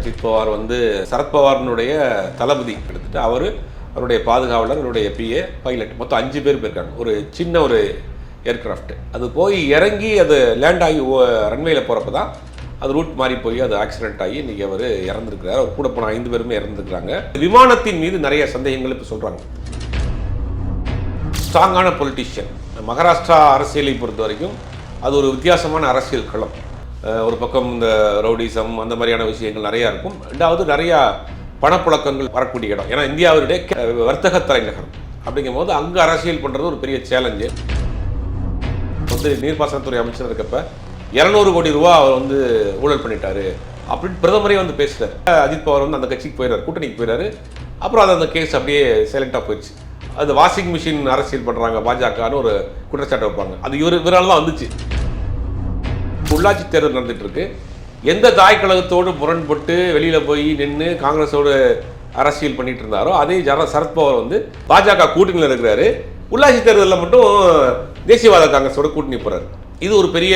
அஜித் பவார் வந்து சரத்பவாரினுடைய தளபதி எடுத்துட்டு அவர் அவருடைய பாதுகாவலர் அவருடைய பிஏ பைலட் மொத்தம் அஞ்சு பேர் போயிருக்காங்க. ஒரு சின்ன ஒரு ஏர்கிராஃப்ட் அது போய் இறங்கி அது லேண்ட் ஆகி ரன்வேல போகிறப்ப தான் அது ரூட் மாறி போய் அது ஆக்சிடென்ட் ஆகி இன்றைக்கி அவர் இறந்துருக்கிறார். அவர் கூட போன ஐந்து பேருமே இறந்துருக்கிறாங்க. விமானத்தின் மீது நிறைய சந்தேகங்கள் இப்போ சொல்கிறாங்க ஸ்ட்ராங்கான பொலிட்டிஷியன் மகாராஷ்டிரா அரசியலை பொறுத்த வரைக்கும் அது ஒரு வித்தியாசமான அரசியல் களம். ஒரு பக்கம் இந்த ரவுடிசம் அந்த மாதிரியான விஷயங்கள் நிறையா இருக்கும். ரெண்டாவது நிறையா பணப்புழக்கங்கள் வரக்கூடிய இடம். ஏன்னா இந்தியாவுடைய வர்த்தக தலைநகரம் அப்படிங்கும்போது அங்கே அரசியல் பண்ணுறது ஒரு பெரிய சேலஞ்சு வந்து நீர்ப்பாசனத்துறை அமைச்சர் இருக்கப்ப இரநூறு கோடி ரூபா அவர் வந்து ஊழல் பண்ணிட்டாரு. அப்படின்னு பிரதமரே வந்து பேசுகிறார் அஜித் பவர் வந்து அந்த கட்சிக்கு போயிடாரு கூட்டணிக்கு போயிடாரு அப்புறம் அது அந்த கேஸ் அப்படியே சைலண்டாக போயிடுச்சு. அது வாஷிங் மிஷின் அரசியல் பண்ணுறாங்க பாஜகன்னு ஒரு குற்றச்சாட்டு வைப்பாங்க. அது இவர் இவரால் தான் வந்துச்சு. உள்ளாட்சி தேர்தல் நடந்துகிட்ருக்கு எந்த தாய் கழகத்தோடு முரண்பட்டு வெளியில் போய் நின்று காங்கிரஸோடு அரசியல் பண்ணிட்டு இருந்தாரோ அதே ஜன சரத்பவர் வந்து பாஜக கூட்டணியில் இருக்கிறாரு. உள்ளாட்சி தேர்தலில் மட்டும் தேசியவாத காங்கிரஸோட கூட்டணி போகிறார் இது ஒரு பெரிய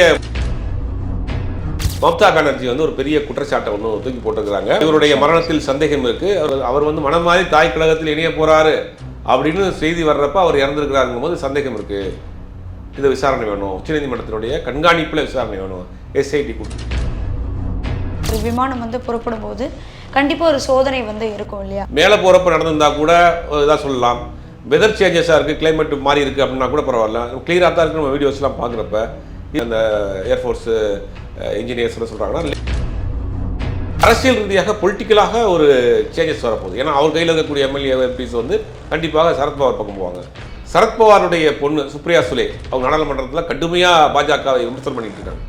மம்தா பானர்ஜி வந்து ஒரு பெரிய குற்றச்சாட்டை ஒன்று தூக்கி போட்டிருக்கிறாங்க. இவருடைய மரணத்தில் சந்தேகம் இருக்கு. அவர் அவர் வந்து மனம் மாதிரி தாய் கழகத்தில் இணைய போறாரு. அப்படின்னு செய்தி வர்றப்ப அவர் இறந்துருக்கிறாருங்கும் போது சந்தேகம் இருக்குது இது விசாரணை வேணும். உச்சநீதிமன்றத்தினுடைய கண்காணிப்பில் விசாரணை வேணும். எஸ்ஐடி ஒரு விமானம் வந்து புறப்படும் போது கண்டிப்பாக ஒரு சோதனை வந்து இருக்கும் இல்லையா? மேலே போகிறப்ப நடந்திருந்தா கூட இதாக சொல்லலாம். வெதர் சேஞ்சஸாக இருக்குது கிளைமேட் மாறி இருக்குது அப்படின்னா கூட பரவாயில்ல. கிளியராக தான் இருக்கு நம்ம வீடியோஸ்லாம் பார்க்குறப்ப. அந்த ஏர்ஃபோர்ஸு இன்ஜினியர்ஸ்லாம் சொல்கிறாங்கன்னா அரசியல் ரீதியாக பொலிட்டிக்கலாக ஒரு சேஞ்சஸ் வரப்போகுது. ஏன்னா அவர் கையில் இருக்கக்கூடிய எம்எல்ஏ எம்பிஸ் வந்து கண்டிப்பாக சரத்பவார் பக்கம் போவாங்க. சரத்பவாருடைய பொண்ணு சுப்ரியா சுலே அவங்க நாடாளுமன்றத்தில் கடுமையாக பாஜகவை விமர்சனம் பண்ணிட்டு இருக்காங்க.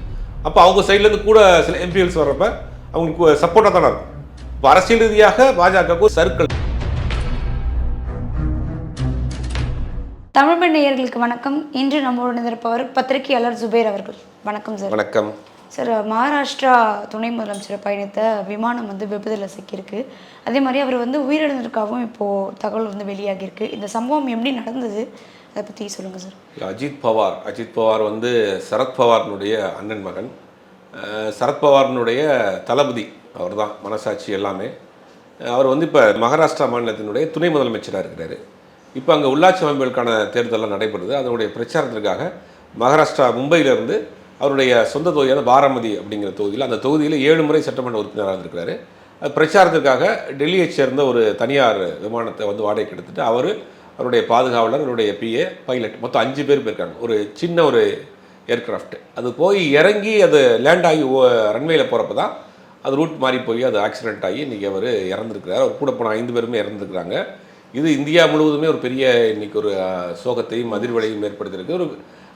அப்போ அவங்க சைட்லேருந்து கூட சில எம்பிஎல்ஸ் வர்றப்ப அவங்களுக்கு சப்போர்ட்டாக தானே இருக்கும். இப்போ அரசியல் ரீதியாக பாஜகவுக்கு சர்க்கிள். தமிழ்மண் நேயர்களுக்கு வணக்கம். இன்று நம்முடன் இருப்பவர் பத்திரிகையாளர் ஜுபேர் அவர்கள். வணக்கம் சார் வணக்கம். சார் மகாராஷ்டிரா துணை முதலமைச்சர் பயணித்த விமானம் வந்து விபத்தில் சிக்கியிருக்கு. அதே மாதிரி அவர் வந்து உயிரிழந்திருக்காகவும் இப்போது தகவல் வந்து வெளியாகியிருக்கு. இந்த சம்பவம் எப்படி நடந்தது? அதை பற்றி சொல்லுங்கள் சார். அஜித் பவார். அஜித் பவார் வந்து சரத்பவார்னுடைய அண்ணன் மகன். சரத்பவார்னுடைய தளபதி அவர் தான் மனசாட்சி எல்லாமே. அவர் வந்து இப்போ மகாராஷ்டிரா மாநிலத்தினுடைய துணை முதலமைச்சராக இருக்கிறார். இப்போ அங்கே உள்ளாட்சி அமைப்புகளுக்கான தேர்தலெலாம் நடைபெறுது. அதனுடைய பிரச்சாரத்திற்காக மகாராஷ்டிரா மும்பையிலிருந்து அவருடைய சொந்த தொகுதியான பாராமதி அப்படிங்கிற தொகுதியில் அந்த தொகுதியில் ஏழு முறை சட்டமன்ற உறுப்பினராக இருந்திருக்கிறாரு. அது பிரச்சாரத்திற்காக டெல்லியைச் சேர்ந்த ஒரு தனியார் விமானத்தை வந்து வாடகைக்கு எடுத்துட்டு அவர் அவருடைய பாதுகாவலர் அவருடைய பிஏ பைலட் மொத்தம் அஞ்சு பேர் போயிருக்காங்க. ஒரு சின்ன ஒரு ஏர்கிராஃப்ட் அது போய் இறங்கி அது லேண்ட் ஆகி ரன்வேயில் போகிறப்ப தான் அது ரூட் மாறி போய் அது ஆக்சிடென்ட் ஆகி இன்றைக்கி அவர் இறந்துருக்கிறார். அவர் கூட போன ஐந்து பேருமே இறந்துருக்கிறாங்க. இது இந்தியா முழுவதுமே ஒரு பெரிய இன்னைக்கு ஒரு சோகத்தையும் அதிர்வலையும் ஏற்படுத்தியிருக்கு. ஒரு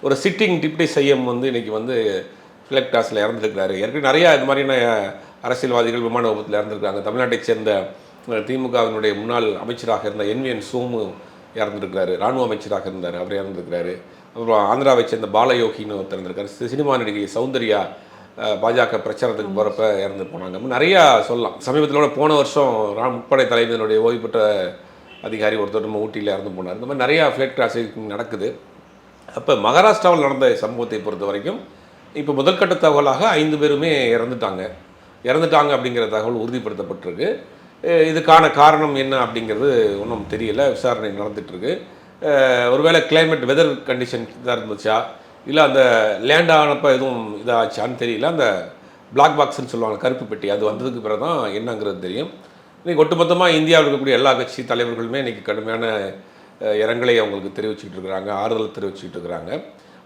ஒரு சிட்டிங் டிப்டி செய்யம் வந்து இன்றைக்கி வந்து ஃபிளக் டாஸில் இறந்துருக்கிறாரு. ஏற்கனவே நிறையா இது மாதிரியான அரசியல்வாதிகள் விமான விபத்தில் இறந்துருக்காங்க தமிழ்நாட்டைச் சேர்ந்த திமுகவினுடைய முன்னாள் அமைச்சராக இருந்த என்விஎன் சோமு இறந்துருக்கிறாரு. ராணுவ அமைச்சராக இருந்தார். அவர் இறந்துருக்கிறாரு. அப்புறம் ஆந்திராவை சேர்ந்த பாலயோகின்னு ஒருத்தர் இருந்திருக்காரு. சினிமா நடிகை சௌந்தர்யா பாஜக பிரச்சாரத்துக்கு போகிறப்ப இறந்து போனாங்க. இன்னும் நிறையா சொல்லலாம். சமீபத்தில் கூட போன வருஷம் ரா முப்படை தலைவனுடைய ஓய்வு பெற்ற அதிகாரி ஒருத்தர் நம்ம ஊட்டியில் இறந்து போனார். இந்த மாதிரி நிறையா ஃப்ளைட் கிராஸ் நடக்குது. அப்போ மகாராஷ்டிராவில் நடந்த சம்பவத்தை பொறுத்த வரைக்கும் இப்போ முதற்கட்ட தகவலாக ஐந்து பேருமே இறந்துட்டாங்க. இறந்துட்டாங்க அப்படிங்கிற தகவல் உறுதிப்படுத்தப்பட்டிருக்கு. இதுக்கான காரணம் என்ன அப்படிங்கிறது ஒன்றும் தெரியல விசாரணை நடந்துகிட்ருக்கு ஒருவேளை கிளைமேட் வெதர் கண்டிஷன் இதாக இருந்துச்சா? இல்லை அந்த லேண்ட் ஆனப்போ எதுவும் இதாச்சான்னு தெரியல. அந்த பிளாக் பாக்ஸ்ன்னு சொல்லுவாங்க கருப்பு பெட்டி. அது வந்ததுக்கு பிறகு தான் என்னங்கிறது தெரியும். இன்றைக்கி ஒட்டுமொத்தமாக இந்தியாவில் இருக்கக்கூடிய எல்லா கட்சி தலைவர்களுமே இன்றைக்கி கடுமையான இரங்கலை அவங்களுக்கு தெரிவிச்சுட்டு இருக்கிறாங்க ஆறுதல் தெரிவிச்சுட்டு இருக்கிறாங்க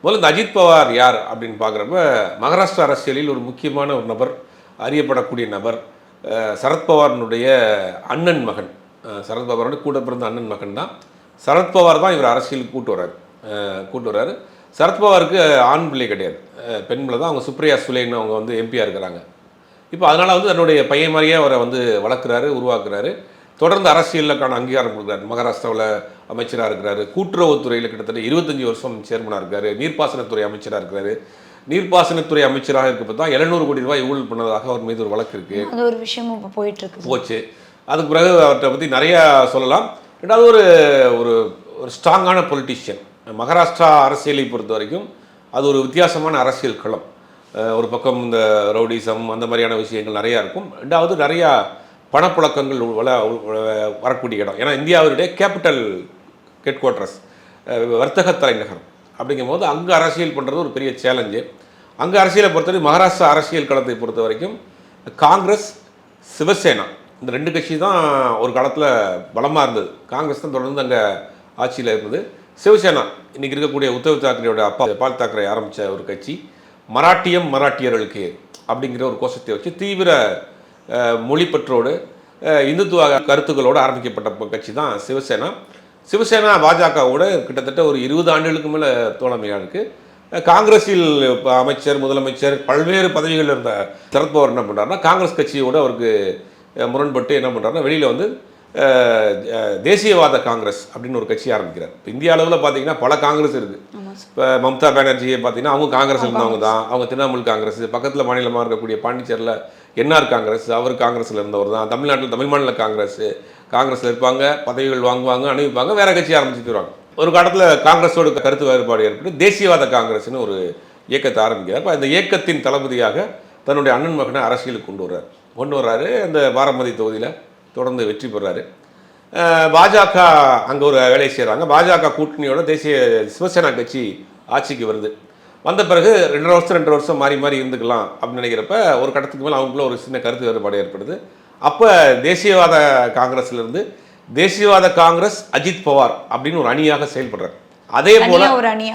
முதல்ல இந்த அஜித் பவார் யார் அப்படின்னு பார்க்குறப்ப மகாராஷ்டிரா அரசியலில் ஒரு முக்கியமான ஒரு நபர் அறியப்படக்கூடிய நபர் அஹ், சரத்பவாரினுடைய அண்ணன் மகன். சரத்பவாரோட கூட பிறந்த அண்ணன் மகன் தான். சரத்பவார் தான் இவர் அரசியலுக்கு கூட்டு வர்றார். கூட்டு வர்றாரு. சரத்பவாருக்கு ஆண் பிள்ளை கிடையாது. பெண் பிள்ளை தான். அவங்க சுப்ரியா சுலேன்னு அவங்க வந்து எம்பியாக இருக்கிறாங்க. இப்போ அதனால் வந்து தன்னுடைய பையன் மாதிரியே அவரை வந்து வளர்க்குறாரு உருவாக்குறாரு. தொடர்ந்து அரசியலுக்கான அங்கீகாரம் கொடுக்குறாரு. மகாராஷ்டிராவில் அமைச்சராக இருக்கிறாரு. கூட்டுறவுத்துறையில் கிட்டத்தட்ட இருபத்தஞ்சி வருஷம் சேர்மனாக இருக்காரு. நீர்ப்பாசனத்துறை அமைச்சராக இருக்கிறாரு. நீர்ப்பாசனத்துறை அமைச்சராக இருக்கப்போ தான் எழுநூறு கோடி ரூபாய் ஊழல் பண்ணதாக அவர் மீது ஒரு வழக்கு இருக்குது அது ஒரு விஷயமும் இப்போ போயிட்டு இருக்கு போச்சு. அதுக்கு பிறகு அவர்கிட்ட பற்றி நிறையா சொல்லலாம். ரெண்டாவது ஒரு ஒரு ஒரு ஸ்ட்ராங்கான பொலிட்டிஷியன் மகாராஷ்டிரா அரசியலை பொறுத்த வரைக்கும் அது ஒரு வித்தியாசமான அரசியல் களம். ஒரு பக்கம் இந்த ரவுடிசம் அந்த மாதிரியான விஷயங்கள் நிறையா இருக்கும். ரெண்டாவது நிறையா பணப்புழக்கங்கள் வள வரக்கூடிய இடம். ஏன்னா இந்தியாவுடைய கேபிட்டல் ஹெட் குவார்ட்டர்ஸ் வர்த்தக தலைநகரம் அப்படிங்கும்போது அங்கே அரசியல் பண்ணுறது ஒரு பெரிய சேலஞ்சு அங்கே அரசியலை பொறுத்தவரை மகாராஷ்டிரா அரசியல் களத்தை பொறுத்த வரைக்கும் காங்கிரஸ் சிவசேனா இந்த ரெண்டு கட்சி தான் ஒரு காலத்தில் பலமாக இருந்தது. காங்கிரஸ் தான் தொடர்ந்து அங்கே ஆட்சியில் இருந்தது. சிவசேனா இன்றைக்கி இருக்கக்கூடிய உத்தவ் தாக்கரேயோட அப்பா பால் தாக்கரே ஆரம்பித்த ஒரு கட்சி. மராட்டியம் மராட்டியர்களுக்கு அப்படிங்கிற ஒரு கோஷத்தை வச்சு தீவிர மொழிப்பற்றோடு இந்துத்துவ கருத்துக்களோடு ஆரம்பிக்கப்பட்ட கட்சி தான் சிவசேனா. சிவசேனா பாஜகவோட கிட்டத்தட்ட ஒரு இருபது ஆண்டுகளுக்கு மேலே தோழமையாக இருக்குது காங்கிரஸில் அமைச்சர் முதலமைச்சர் பல்வேறு பதவிகள் இருந்த சரத்பவார் என்ன பண்ணுறாருன்னா காங்கிரஸ் கட்சியோட அவருக்கு முரண்பட்டு என்ன பண்ணுறாருன்னா வெளியில் வந்து தேசியவாத காங்கிரஸ் அப்படின்னு ஒரு கட்சி ஆரம்பிக்கிறார். இப்போ இந்திய அளவில் பார்த்தீங்கன்னா பல காங்கிரஸ் இருக்குது இப்போ மம்தா பானர்ஜியை பார்த்தீங்கன்னா அவங்க காங்கிரஸ் இருந்தவங்க தான். அவங்க திரிணாமுல் காங்கிரஸ் பக்கத்தில் மாநிலமாக இருக்கக்கூடிய பாண்டிச்சேரியில் என்ஆர் காங்கிரஸ் அவர் காங்கிரஸில் இருந்தவர் தான். தமிழ்நாட்டில் தமிழ் மாநில காங்கிரஸ் காங்கிரஸில் இருப்பாங்க பதவிகள் வாங்குவாங்க அணிவிப்பாங்க வேற கட்சி ஆரம்பிச்சு போயிடுவாங்க ஒரு காலத்தில் காங்கிரஸோட கருத்து வேறுபாடு ஏற்பட்டு தேசியவாத காங்கிரஸ்னு ஒரு இயக்கத்தை ஆரம்பிக்கிறார். அப்ப அந்த இயக்கத்தின் தளபதியாக தன்னுடைய அண்ணன் மகனை அரசியலுக்கு கொண்டு வர்றார். கொண்டு வர்றாரு அந்த பாரமதி தொகுதியில் தொடர்ந்து வெற்றி பெறாரு. பாஜக அங்கே ஒரு வேலையை செய்கிறாங்க பாஜக கூட்டணியோட தேசிய சிவசேனா கட்சி ஆட்சிக்கு வருது. வந்த பிறகு ரெண்டரை வருஷம் ரெண்டு வருஷம் மாறி மாறி இருந்துக்கலாம் அப்படின்னு நினைக்கிறப்ப ஒரு கட்டத்துக்கு மேலே அவங்களுக்குள்ள ஒரு சின்ன கருத்து வேறுபாடு ஏற்படுது. அப்போ தேசியவாத காங்கிரஸ்லேருந்து தேசியவாத காங்கிரஸ் அஜித் பவார் அப்படின்னு ஒரு அணியாக செயல்படுறார். அதே போல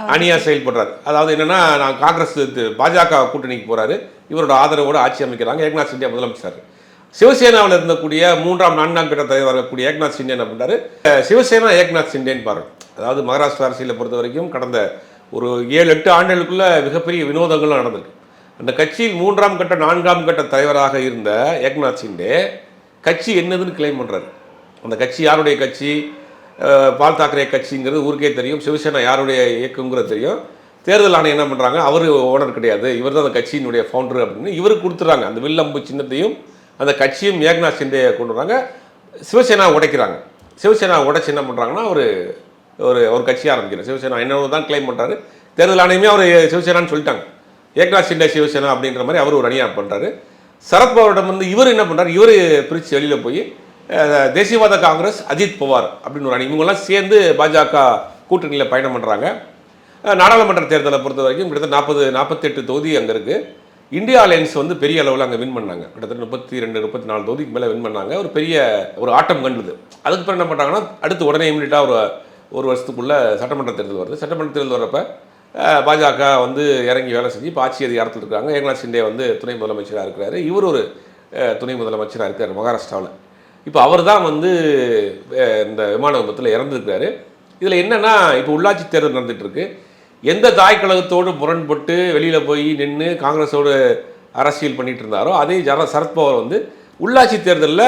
அணியாக செயல்படுறாரு. அதாவது என்னன்னா நான் காங்கிரஸ் பாஜக கூட்டணிக்கு போறாரு. இவரோட ஆதரவோடு ஆட்சி அமைக்கிறாங்க. ஏக்நாத் சிந்தியா முதலமைச்சர். சிவசேனாவில் இருந்தக்கூடிய மூன்றாம் நான்காம் கட்ட தலைவர் இருக்கக்கூடிய ஏக்நாத் சிண்டே என்ன பண்றாரு? அஹ் சிவசேனா ஏக்நாத் சிண்டேன்னு பாருங்க. அதாவது மகாராஷ்டிரா அரசியலை பொறுத்த வரைக்கும் கடந்த ஒரு ஏழு எட்டு ஆண்டுகளுக்குள்ளே மிகப்பெரிய வினோதங்களும் நடந்திருக்கு. அந்த கட்சியில் மூன்றாம் கட்ட நான்காம் கட்ட தலைவராக இருந்த ஏக்நாத் சிண்டே கட்சி என்னதுன்னு கிளைம் பண்ணுறாரு அந்த கட்சி யாருடைய கட்சி? பால் தாக்கரே கட்சிங்கிறது ஊருக்கே தெரியும். சிவசேனா யாருடைய இயக்கங்கிறது தெரியும். தேர்தல் ஆணையம் என்ன பண்ணுறாங்க அவர் ஓனர் கிடையாது. இவர் தான் அந்த கட்சியினுடைய ஃபவுண்டர் அப்படின்னு இவருக்கு கொடுத்துறாங்க. அந்த வில்லம்பு சின்னத்தையும் அந்த கட்சியும் ஏக்நாத் சிண்டே கொண்டு வராங்க. சிவசேனா உடைக்கிறாங்க. சிவசேனா உடைச்சு என்ன பண்ணுறாங்கன்னா ஒரு ஒரு ஒரு கட்சி ஆரம்பிக்கணும் சிவசேனா என்னவோ தான் கிளைம் பண்ணுறாரு தேர்தல் ஆணையமே அவர் சிவசேனான்னு சொல்லிட்டாங்க. ஏக்நாத் சிண்டே சிவசேனா அப்படின்ற மாதிரி அவர் ஒரு அணியாக பண்ணுறாரு சரத்பவாரிடம் வந்து இவர் என்ன பண்ணுறாரு இவர் பிரித்து வெளியில் போய் தேசியவாத காங்கிரஸ் அஜித் பவார் அப்படின்னு ஒரு அணி. இவங்கெல்லாம் சேர்ந்து பாஜக கூட்டணியில் பயணம் பண்ணுறாங்க நாடாளுமன்ற தேர்தலை பொறுத்த வரைக்கும் கிட்டத்தட்ட நாற்பது நாற்பத்தெட்டு தொகுதி அங்கே இருக்குது இந்தியா அலையன்ஸ் வந்து பெரிய அளவில் அங்கே வின் பண்ணாங்க. கிட்டத்தட்ட முப்பத்தி ரெண்டு முப்பத்தி நாலு தொகுதிக்கு மேலே வின் பண்ணாங்க. ஒரு பெரிய ஒரு ஆட்டம் கண்டுது. அதுக்கு பிறகு என்ன பண்ணுறாங்கன்னா அடுத்து உடனே இமீடியட்டாக ஒரு ஒரு வருஷத்துக்குள்ளே சட்டமன்ற தேர்தல் வருது. சட்டமன்ற தேர்தல் வரப்போ பாஜக வந்து இறங்கி வேலை செஞ்சு இப்போ ஆட்சி அதிகாரத்தில் இருக்காங்க. ஏக்நாத் சிண்டே வந்து துணை முதலமைச்சராக இருக்கிறாரு. இவர் ஒரு துணை முதலமைச்சராக இருக்கார் மகாராஷ்டிராவில். இப்போ அவர் தான் வந்து இந்த விமான விபத்தில் இறந்துருக்காரு இதில் என்னன்னா இப்போ உள்ளாட்சி தேர்தல் நடந்துகிட்ருக்கு. எந்த தாய் கழகத்தோடு முரண்பட்டு வெளியில் போய் நின்று காங்கிரஸோடு அரசியல் பண்ணிட்டு இருந்தாரோ அதே ஜர சரத்பவர் வந்து உள்ளாட்சி தேர்தலில்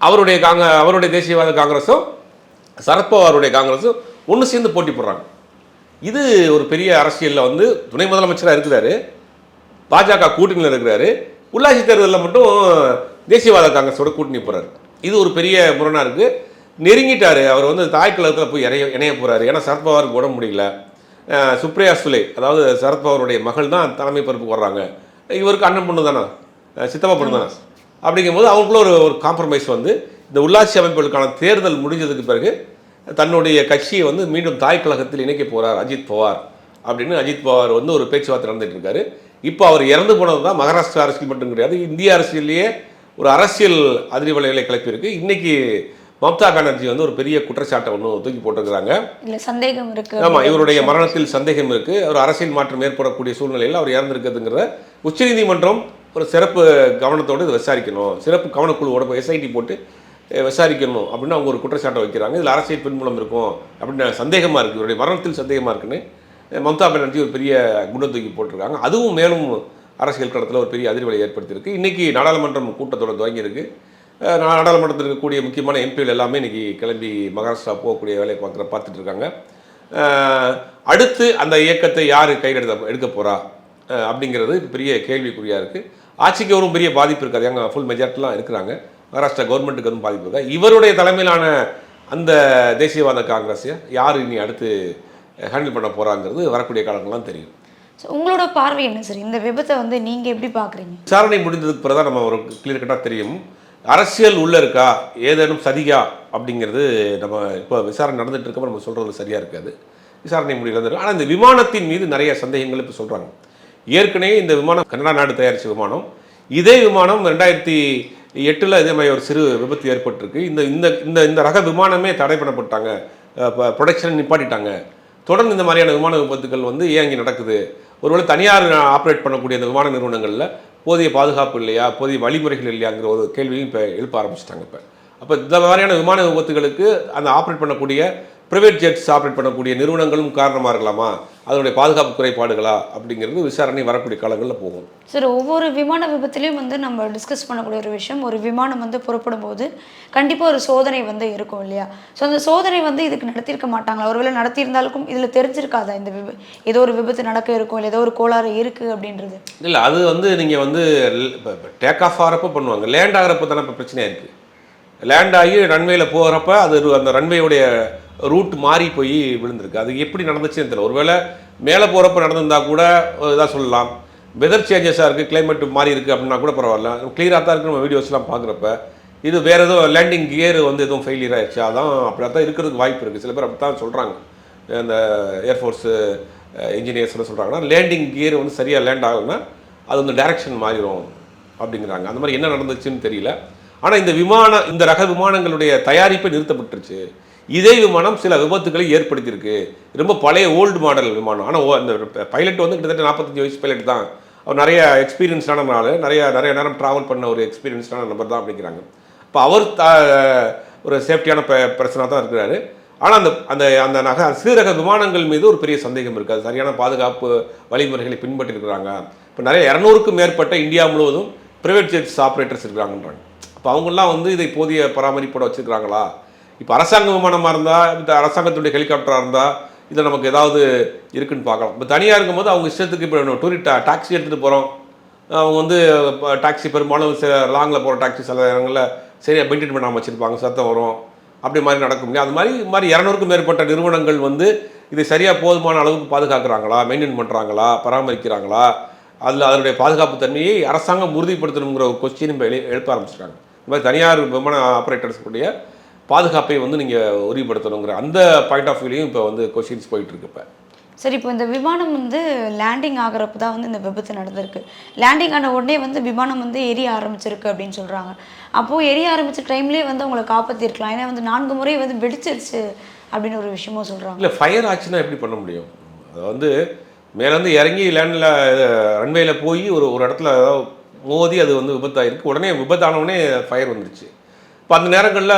அவருடைய காங்க அவருடைய தேசியவாத காங்கிரஸும் சரத்பவாருடைய காங்கிரஸும் ஒன்று சேர்ந்து போட்டி போடுறாங்க. இது ஒரு பெரிய அரசியலில் வந்து துணை முதலமைச்சராக இருக்கிறாரு பாஜக கூட்டணியில் இருக்கிறாரு உள்ளாட்சி தேர்தலில் மட்டும் தேசியவாத காங்கிரஸோட கூட்டணி போறாரு. இது ஒரு பெரிய முரணாக இருக்குது நெருங்கிட்டாரு. அவர் வந்து தாய் கழகத்தில் போய் இணைய இணைய போகிறாரு ஏன்னா சரத்பவாருக்கு உடம்பு முடியல. சுப்ரியா சுலே அதாவது சரத்பவாருடைய மகள் தான் தலைமை பொறுப்புக்கு வர்றாங்க இவருக்கு அண்ணன் பொண்ணு தானே? சித்தப்பா பொண்ணு தானே? அப்படிங்கும்போது அவங்களுக்குள்ள ஒரு ஒரு காம்ப்ரமைஸ் வந்து இந்த உள்ளாட்சி அமைப்புகளுக்கான தேர்தல் முடிஞ்சதுக்கு பிறகு தன்னுடைய கட்சியை வந்து மீண்டும் தாய் கழகத்தில் இணைக்க போறார் அஜித் பவார். அப்படின்னு அஜித் பவார் வந்து ஒரு பேச்சுவார்த்தை நடந்துட்டு இருக்காரு. இப்போ அவர் இறந்து போனது தான் மகாராஷ்டிரா அரசியல் மட்டும் கிடையாது இந்திய அரசியல்லையே ஒரு அரசியல் அதிர்வலைகளை கிளப்பியிருக்கு. இன்னைக்கு மம்தா பானர்ஜி வந்து ஒரு பெரிய குற்றச்சாட்டை ஒன்று தூக்கி போட்டிருக்கிறாங்க. இல்ல சந்தேகம் இருக்கு ஆமா இவருடைய மரணத்தில் சந்தேகம் இருக்கு. ஒரு அரசியல் மாற்றம் ஏற்படக்கூடிய சூழ்நிலையில் அவர் இறந்திருக்கிறதுங்கிறத உச்சநீதிமன்றம் ஒரு சிறப்பு கவனத்தோடு இதை விசாரிக்கணும். சிறப்பு கவனக்குழுவோட எஸ்ஐடி போட்டு விசாரிக்கணும் அப்படின்னு அவங்க ஒரு குற்றச்சாட்டை வைக்கிறாங்க. இதில் அரசியல் பின்புலம் இருக்கும் அப்படின்னு சந்தேகமாக இருக்குது இவருடைய மரணத்தில் சந்தேகமாக இருக்குன்னு மம்தா பானர்ஜி ஒரு பெரிய குண்டை தூக்கி போட்டிருக்காங்க. அதுவும் மேலும் அரசியல் கடத்தில் ஒரு பெரிய அதிர்வலை ஏற்படுத்தியிருக்கு. இன்றைக்கி நாடாளுமன்றம் கூட்டத்தோட துவங்கியிருக்கு. நாடாளுமன்றத்தில் இருக்கக்கூடிய முக்கியமான எம்பிகள் எல்லாமே இன்றைக்கி கிளம்பி மகாராஷ்டிரா போகக்கூடிய வேலையை பார்க்குற பார்த்துட்டு இருக்காங்க அடுத்து அந்த இயக்கத்தை யார் கையில் எடுத்த எடுக்க போகிறா அப்படிங்கிறது பெரிய கேள்விக்குறியாக இருக்குது ஆட்சிக்கு ஒரு பெரிய பாதிப்பு இருக்காது. எங்கள் ஃபுல் மெஜாரிட்டிலாம் இருக்கிறாங்க. மகாராஷ்டிரா கவர்மெண்ட்டுக்கு வந்து பாதிப்பு இருக்கா? இவருடைய தலைமையிலான அந்த தேசியவாத காங்கிரஸை யார் இனி அடுத்து ஹேண்டில் பண்ண போகிறாங்கிறது வரக்கூடிய காலங்கள்லாம் தெரியும். ஸோ உங்களோட பார்வை என்ன சார் இந்த விபத்தை வந்து நீங்கள் எப்படி பார்க்குறீங்க? விசாரணை முடிந்ததுக்கு பிறகு தான் நம்ம ஒரு கிளியர் கட்டாக தெரியும். அரசியல் உள்ள இருக்கா? ஏதேனும் சதியா அப்படிங்கிறது நம்ம இப்போ விசாரணை நடந்துட்டு இருக்கப்ப நம்ம சொல்கிறது சரியாக இருக்காது. விசாரணை முடியல ஆனால் இந்த விமானத்தின் மீது நிறைய சந்தேகங்கள் இப்போ சொல்கிறாங்க ஏற்கனவே இந்த விமானம் கனடா நாடு தயாரித்த விமானம். இதே விமானம் ரெண்டாயிரத்தி எட்டில் இதே மாதிரி ஒரு சிறு விபத்து ஏற்பட்டிருக்கு. இந்த இந்த இந்த இந்த ரக விமானமே தடை பண்ணப்பட்டாங்க. ப்ரொடக்ஷன் நிப்பாட்டிட்டாங்க. தொடர்ந்து இந்த மாதிரியான விமான விபத்துகள் வந்து ஏன் இங்கே நடக்குது. ஒருவேளை தனியார் ஆப்ரேட் பண்ணக்கூடிய இந்த விமான நிறுவனங்களில் போதிய பாதுகாப்பு இல்லையா போதிய வழிமுறைகள் இல்லையாங்கிற ஒரு கேள்வியும் இப்போ எழுப்ப ஆரம்பிச்சிட்டாங்க இப்போ. அப்போ இந்த மாதிரியான விமான விபத்துகளுக்கு அந்த ஆப்ரேட் பண்ணக்கூடிய ப்ரைவேட் ஜெட்ஸ் ஆப்ரேட் பண்ணக்கூடிய நிறுவனங்களும் காரணமாக இருக்கலாமா? அதனுடைய பாதுகாப்பு குறைபாடுகளா அப்படிங்கிறது விசாரணை வரக்கூடிய காலங்களில் போகும். சார் ஒவ்வொரு விமான விபத்துலையும் வந்து நம்ம டிஸ்கஸ் பண்ணக்கூடிய ஒரு விஷயம் ஒரு விமானம் வந்து புறப்படும் போது கண்டிப்பாக ஒரு சோதனை வந்து இருக்கும் இல்லையா? ஸோ அந்த சோதனை வந்து இதுக்கு நடத்தியிருக்க மாட்டாங்களா? ஒருவேளை நடத்தியிருந்தாலும் இதில் தெரிஞ்சிருக்காதா இந்த விப ஏதோ ஒரு விபத்து நடக்க இருக்கும் இல்லை ஏதோ ஒரு கோளாறு இருக்குது அப்படின்றது? இல்லை அது வந்து நீங்கள் வந்து டேக் ஆஃப் ஆகிறப்ப பண்ணுவாங்க. லேண்ட் ஆகிறப்ப தானே இப்போ பிரச்சனையாக இருக்குது லேண்ட் ஆகி ரன்வேயில் போகிறப்ப அது அந்த ரன்வேயுடைய ரூட் மாறி போய் விழுந்திருக்கு. அது எப்படி நடந்துச்சுன்னு தெரியல. ஒருவேளை மேலே போகிறப்ப நடந்திருந்தால் கூட இதாக சொல்லலாம். வெதர் சேஞ்சஸாக இருக்குது கிளைமேட் மாறி இருக்குது அப்படின்னா கூட பரவாயில்ல. கிளியராக தான் இருக்குது நம்ம வீடியோஸ்லாம் பார்க்குறப்ப. இது வேறு எதுவும் லேண்டிங் கியர் வந்து எதுவும் ஃபெயிலியர் ஆயிடுச்சு. அதான் அப்படி தான் இருக்கிறதுக்கு வாய்ப்பு இருக்குது சில பேர் அப்படி தான் சொல்கிறாங்க அந்த ஏர்ஃபோர்ஸு இன்ஜினியர்ஸ்லாம் சொல்கிறாங்கன்னா லேண்டிங் கியர் வந்து சரியாக லேண்ட் ஆகும்னா அது வந்து டைரக்ஷன் மாறிடும். அப்படிங்கிறாங்க. அந்த மாதிரி என்ன நடந்துச்சுன்னு தெரியல. ஆனால் இந்த விமானம் இந்த ரக விமானங்களுடைய தயாரிப்பை நிறுத்தப்பட்டுருச்சு. இதே விமானம் சில விபத்துகளை ஏற்படுத்தியிருக்கு. ரொம்ப பழைய ஓல்டு மாடல் விமானம். ஆனால் அந்த பைலட் வந்து கிட்டத்தட்ட நாற்பத்தஞ்சு வயசு பைலட் தான். அவர் நிறைய எக்ஸ்பீரியன்ஸ்டான ஆள். நிறைய நிறைய நேரம் ட்ராவல் பண்ண ஒரு எக்ஸ்பீரியன்ஸான நபர் தான் அப்படிங்கிறாங்க. இப்போ அவர் த- ஒரு சேஃப்டியான பிரச்சனை தான் இருக்கிறாரு. ஆனால் அந்த அந்த அந்த நக சிறுரக விமானங்கள் மீது ஒரு பெரிய சந்தேகம் இருக்காது சரியான பாதுகாப்பு வழிமுறைகளை பின்பற்றிருக்கிறாங்க. இப்போ நிறைய இரநூறுக்கும் மேற்பட்ட இந்தியா முழுவதும் ப்ரைவேட் ஜெட்ஸ் ஆப்ரேட்டர்ஸ் இருக்கிறாங்கன்றாங்க. அப்போ அவங்களாம் வந்து இதை போதிய பராமரிப்போட வச்சுருக்காங்களா இப்போ அரசாங்க விமானமாக இருந்தால் இந்த அரசாங்கத்துடைய ஹெலிகாப்டராக இருந்தால் இதில் நமக்கு ஏதாவது இருக்குன்னு பார்க்கலாம். இப்போ தனியாக இருக்கும்போது அவங்க இஷ்டத்துக்கு இப்போ டூரிட் டாக்ஸி எடுத்துகிட்டு போகிறோம் அவங்க வந்து டாக்ஸி பெரும்பாலும் சில லாங்கில் போகிற டாக்ஸி சில இடங்களில் சரியாக மெயின்டைன் பண்ணாமல் வச்சுருப்பாங்க சத்தம் வரும். அப்படி மாதிரி நடக்கும் அது மாதிரி மாதிரி இரநூறுக்கும் மேற்பட்ட நிறுவனங்கள் வந்து இதை சரியாக போதுமான அளவுக்கு பாதுகாக்கிறாங்களா? மெயின்டைன் பண்ணுறாங்களா பராமரிக்கிறாங்களா? அதில் அதனுடைய பாதுகாப்பு தன்மையை அரசாங்கம் உறுதிப்படுத்தணுங்கிற ஒரு கொஸ்டின் இப்போ எழு- எழுப்ப ஆரம்பிச்சிருக்காங்க. இந்த மாதிரி தனியார் விமான ஆப்ரேட்டர்ஸ் கூடிய பாதுகாப்பை வந்து நீங்கள் உறுதிப்படுத்தணுங்கிற அந்த பாயிண்ட் ஆஃப் வியூலையும் இப்போ வந்து கொஸ்டின்ஸ் போயிட்டு இருக்கு இப்போ சரி இப்போ இந்த விமானம் வந்து லேண்டிங் ஆகிறப்ப தான் வந்து இந்த விபத்து நடந்திருக்கு. லேண்டிங் ஆன உடனே வந்து விமானம் வந்து எரிய ஆரம்பிச்சிருக்கு அப்படின்னு சொல்கிறாங்க அப்போது எரிய ஆரம்பிச்ச டைம்லேயே வந்து அவங்களை காப்பாற்றிருக்கலாம் ஏன்னா வந்து நான்கு முறை வந்து வெடிச்சிருச்சு அப்படின்னு ஒரு விஷயமும் சொல்கிறாங்க இல்லை ஃபயர் ஆச்சுன்னா எப்படி பண்ண முடியும்? அது வந்து மேலேருந்து இறங்கி லேண்டில் ரன்வேல போய் ஒரு ஒரு இடத்துல ஏதாவது மோதி அது வந்து விபத்தாயிருக்கு. உடனே விபத்தான உடனே ஃபயர் வந்துருச்சு. இப்போ அந்த நேரங்களில்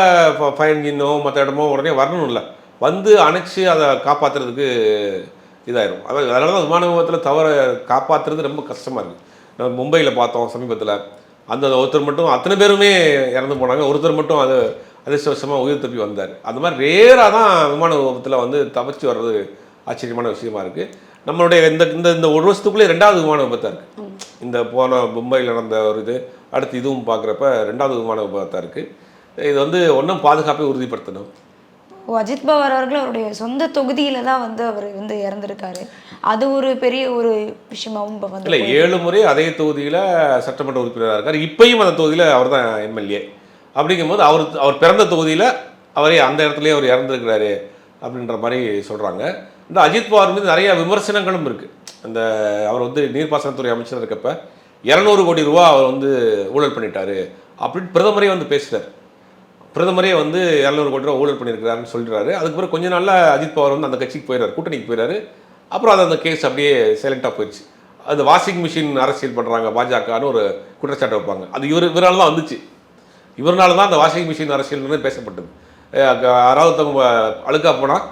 ஃபயர் இன்ஜினோ மற்ற இடமோ உடனே வரணும்ல. வந்து அணைச்சி அதை காப்பாற்றுறதுக்கு இதாயிரும். அதாவது அதனால தான் விமான விபத்தில் தவற காப்பாற்றுறது ரொம்ப கஷ்டமாக இருக்குது நம்ம மும்பையில் பார்த்தோம் சமீபத்தில். அந்த ஒருத்தர் மட்டும் அத்தனை பேருமே இறந்து போனாங்க. ஒருத்தர் மட்டும் அது அதிர்ஷ்டவசமாக உயிர் தப்பி வந்தார். அந்த மாதிரி ரேராக தான் விமான விபத்தில் வந்து தப்பிச்சு வர்றது ஆச்சரியமான விஷயமா இருக்குது நம்மளுடைய இந்த இந்த இந்த ஒரு வருஷத்துக்குள்ளே ரெண்டாவது விமான விபத்தாக இருக்குது இந்த போன மும்பையில் நடந்த ஒரு இது அடுத்து இதுவும் பார்க்குறப்ப ரெண்டாவது விமான விபத்தாக இருக்குது இது வந்து ஒன்றும் பாதுகாப்பை உறுதிப்படுத்தணும். ஓ அஜித் பவார் அவர்கள் அவருடைய சொந்த தொகுதியில தான் வந்து அவர் வந்து இறந்திருக்காரு. அது ஒரு பெரிய ஒரு விஷயமாவும் இப்போ வந்து இல்லை ஏழு முறை அதே தொகுதியில் சட்டமன்ற உறுப்பினராக இருக்கார். இப்பயும் அந்த தொகுதியில் அவர் தான் எம்எல்ஏ. அப்படிங்கும்போது அவர் அவர் பிறந்த தொகுதியில் அவரே அந்த இடத்துலயே அவர் இறந்துருக்கிறாரு அப்படின்ற மாதிரி சொல்கிறாங்க இந்த அஜித் பவார் மீது நிறைய விமர்சனங்களும் இருக்குது அந்த அவர் வந்து நீர்ப்பாசனத்துறை அமைச்சர் இருக்கப்ப இரநூறு கோடி ரூபா அவர் வந்து ஊழல் பண்ணிட்டாரு அப்படின்னு பிரதமரே வந்து பேசுகிறார் பிரதமரே வந்து இரநூறு கோடி ரூபா ஊழல் பண்ணியிருக்கிறாருன்னு சொல்கிறாரு அதுக்கு பிறகு கொஞ்ச நாளில் அஜித் பவார் வந்து அந்த கட்சிக்கு போயிடுறாரு கூட்டணிக்கு போயிடுறாரு அப்புறம் அது அந்த கேஸ் அப்படியே சைலண்ட்டாக போயிடுச்சு. அது வாஷிங் மிஷின் அரசியல் பண்ணுறாங்க பாஜகன்னு ஒரு குற்றச்சாட்டு வைப்பாங்க. அது இவர் இவரால் தான் வந்துச்சு. இவரால் தான் அந்த வாஷிங் மிஷின் அரசியல்னு பேசப்பட்டது. அஹ் யாராவது தங்க அழுக்கா போனால்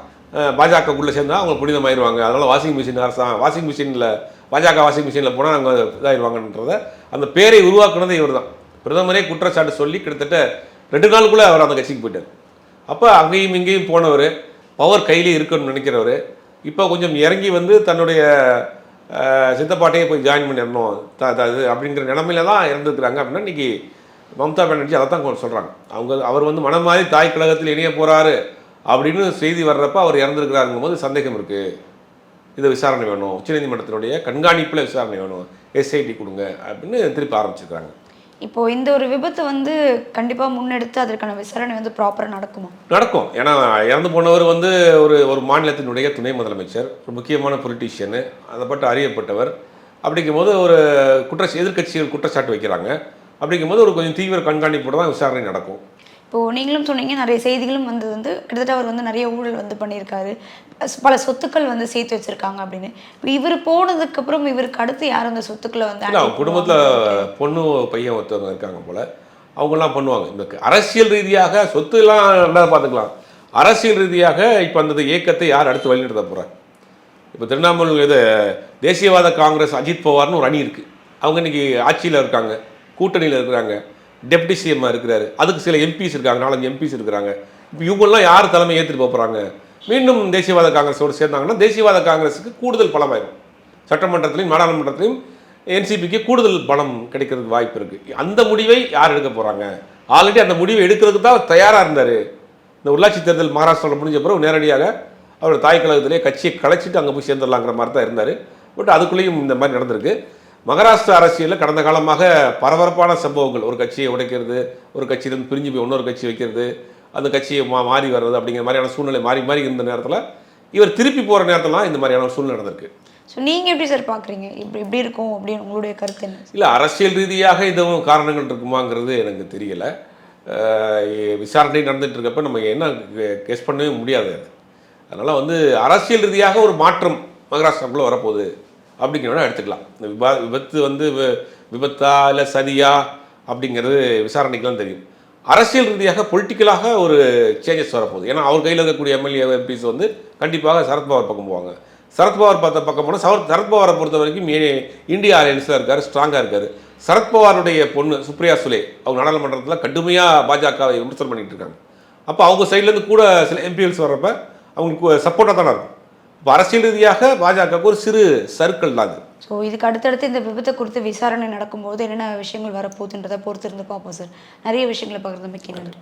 பாஜகக்குள்ளே சேர்ந்தால் அவங்க புனிதமாயிருவாங்க. அதனால் வாஷிங் மிஷின் அரசாங்க வாஷிங் மிஷினில் பாஜக வாஷிங் மிஷினில் போனால் அவங்க இதாகிடுவாங்கன்றத அந்த பேரை உருவாக்குனதே இவர் தான் பிரதமரே குற்றச்சாட்டு சொல்லி கிட்டத்தட்ட ரெண்டு நாளுக்குள்ளே அவர் அந்த கட்சிக்கு போயிட்டார். அப்போ அங்கேயும் இங்கேயும் போனவர் பவர் கையிலே இருக்குன்னு நினைக்கிறவர். இப்போ கொஞ்சம் இறங்கி வந்து தன்னுடைய சித்தப்பாட்டையே போய் ஜாயின் பண்ணிடணும். த அது இது அப்படிங்கிற நிலமையில தான் இறந்துருக்குறாங்க அப்படின்னா இன்னைக்கு மம்தா பானர்ஜி அதை தான் சொல்கிறாங்க அவங்க அவர் வந்து மனம் மாதிரி தாய் கழகத்தில் இணைய போகிறாரு அப்படின்னு செய்தி வர்றப்ப அவர் இறந்துருக்கிறாருங்கும் போது சந்தேகம் இருக்குது இதை விசாரணை வேணும். உச்சநீதிமன்றத்தினுடைய கண்காணிப்பில் விசாரணை வேணும். எஸ்ஐடி கொடுங்க அப்படின்னு திருப்பி ஆரம்பிச்சிருக்காங்க இப்போ இந்த ஒரு விபத்து வந்து கண்டிப்பா முன்னெடுத்து அதற்கான விசாரணை வந்து ப்ராப்பரா நடக்குமா? நடக்கும். ஏன்னா இறந்து போனவர் வந்து ஒரு ஒரு மாநிலத்தினுடைய துணை முதலமைச்சர் ஒரு முக்கியமான பொலிட்டீஷியனு அதை பட்டு அறியப்பட்டவர். அப்படிங்கும்போது ஒரு குற்ற எதிர்க்கட்சிகள் குற்றச்சாட்டு வைக்கிறாங்க. அப்படிங்கும்போது ஒரு கொஞ்சம் தீவிர கண்காணிப்போடு தான் விசாரணை நடக்கும். இப்போ நீங்களும் சொன்னீங்க நிறைய செய்திகளும் வந்து வந்து கிட்டத்தட்ட அவர் வந்து நிறைய ஊழல் வந்து பண்ணியிருக்காரு. பல சொத்துக்கள் வந்து சேர்த்து வச்சிருக்காங்க அப்படின்னு. இப்போ இவர் போனதுக்கு அப்புறம் இவருக்கு அடுத்து யார் அந்த சொத்துக்களை வந்து குடும்பத்தில் பொண்ணு பையன் ஒருத்தவங்க இருக்காங்க போல் அவங்கெல்லாம் பண்ணுவாங்க. இந்த அரசியல் ரீதியாக சொத்துலாம் நல்லா பார்த்துக்கலாம். அரசியல் ரீதியாக இப்போ அந்த இயக்கத்தை யார் அடுத்து வழிநடத்த போகிறாங்க இப்போ திரிணாமுல் இது தேசியவாத காங்கிரஸ் அஜித் பவார்னு ஒரு அணி இருக்குது அவங்க இன்னைக்கு ஆட்சியில் இருக்காங்க கூட்டணியில் இருக்கிறாங்க. டெப்டி சிஎம்மா இருக்கிறாரு. அதுக்கு சில எம்பிஸ் இருக்காங்க நாலஞ்சு எம்பிஸ் இருக்கிறாங்க. இப்போ இவங்கெல்லாம் யார் தலைமை ஏற்றுட்டு போகிறாங்க மீண்டும் தேசியவாத காங்கிரஸோடு சேர்ந்தாங்கன்னா தேசியவாத காங்கிரஸுக்கு கூடுதல் பலமாயிடும் சட்டமன்றத்திலையும் நாடாளுமன்றத்திலையும் என்சிபிக்கு கூடுதல் பலம் கிடைக்கிறதுக்கு வாய்ப்பு இருக்குது அந்த முடிவை யார் எடுக்க போகிறாங்க ஆல்ரெடி அந்த முடிவை எடுக்கிறதுக்கு தான் தயாராக இருந்தார். இந்த உள்ளாட்சி தேர்தல் மகாராஷ்டிராவில் முடிஞ்ச பிறகு நேரடியாக அவர் தாய் கழகத்திலே கட்சியை கலைச்சிட்டு அங்கே போய் சேர்ந்துடலாங்கிற மாதிரி தான் இருந்தார். பட் அதுக்குள்ளேயும் இந்த மாதிரி நடந்திருக்கு. மகாராஷ்டிரா அரசியலில் கடந்த காலமாக பரபரப்பான சம்பவங்கள். ஒரு கட்சியை உடைக்கிறது ஒரு கட்சியிலிருந்து பிரிஞ்சு போய் இன்னொரு கட்சி வைக்கிறது அந்த கட்சியை மா மாறி வர்றது அப்படிங்கிற மாதிரியான சூழ்நிலை மாறி மாறி இருந்த நேரத்தில் இவர் திருப்பி போகிற நேரத்துலாம் இந்த மாதிரியான ஒரு சூழ்நிலை நடந்திருக்கு. ஸோ நீங்கள் எப்படி சார் பார்க்குறீங்க இப்படி இப்படி இருக்கும் அப்படின்னு உங்களுடைய கருத்து என்ன? இல்லை அரசியல் ரீதியாக இதுவும் காரணங்கள் இருக்குமாங்கிறது எனக்கு தெரியல. விசாரணை நடந்துட்டு இருக்கப்ப நம்ம என்ன கெஸ் பண்ணவே முடியாது அது. அதனால் வந்து அரசியல் ரீதியாக ஒரு மாற்றம் மகாராஷ்டிராக்குள்ளே வரப்போகுது. அப்படிங்கிறத எடுத்துக்கலாம். இந்த விபா விபத்து வந்து விபத்தா இல்லை சதியா அப்படிங்கிறது விசாரணைக்கெல்லாம் தெரியும். அரசியல் ரீதியாக பொலிட்டிக்கலாக ஒரு சேஞ்சஸ் வரப்போகுது. ஏன்னா அவர் கையில் இருக்கக்கூடிய எம்எல்ஏ எம்பிஸ் வந்து கண்டிப்பாக சரத்பவார் பக்கம் போவாங்க. சரத்பவார் பார்த்த பக்கம் போனால் சவர் சரத்பவாரை பொறுத்த வரைக்கும் ஏ- இந்தியா அலையன்ஸில் இருக்கார் ஸ்ட்ராங்காக இருக்கார். சரத்பவாருடைய பொண்ணு சுப்ரியா சுலே அவங்க நாடாளுமன்றத்தில் கடுமையாக பாஜகவை விமர்சனம் பண்ணிகிட்டு இருக்காங்க. அப்போ அவங்க சைட்லேருந்து கூட சில எம்பிஎல்ஸ் வர்றப்ப அவங்களுக்கு சப்போர்ட்டாக தானே இருக்கும். அரசியல் ரீதியாக பாஜகவுக்கு ஒரு சிறு சர்க்கிள் தான் அது. ஸோ இதுக்கு அடுத்தடுத்து இந்த விபத்தை குறித்து விசாரணை நடக்கும்போது என்னென்ன விஷயங்கள் வரப்போகுதுன்றதை பொறுத்திருந்து பார்ப்போம் சார் நிறைய விஷயங்களை பகிர்ந்து நன்றி.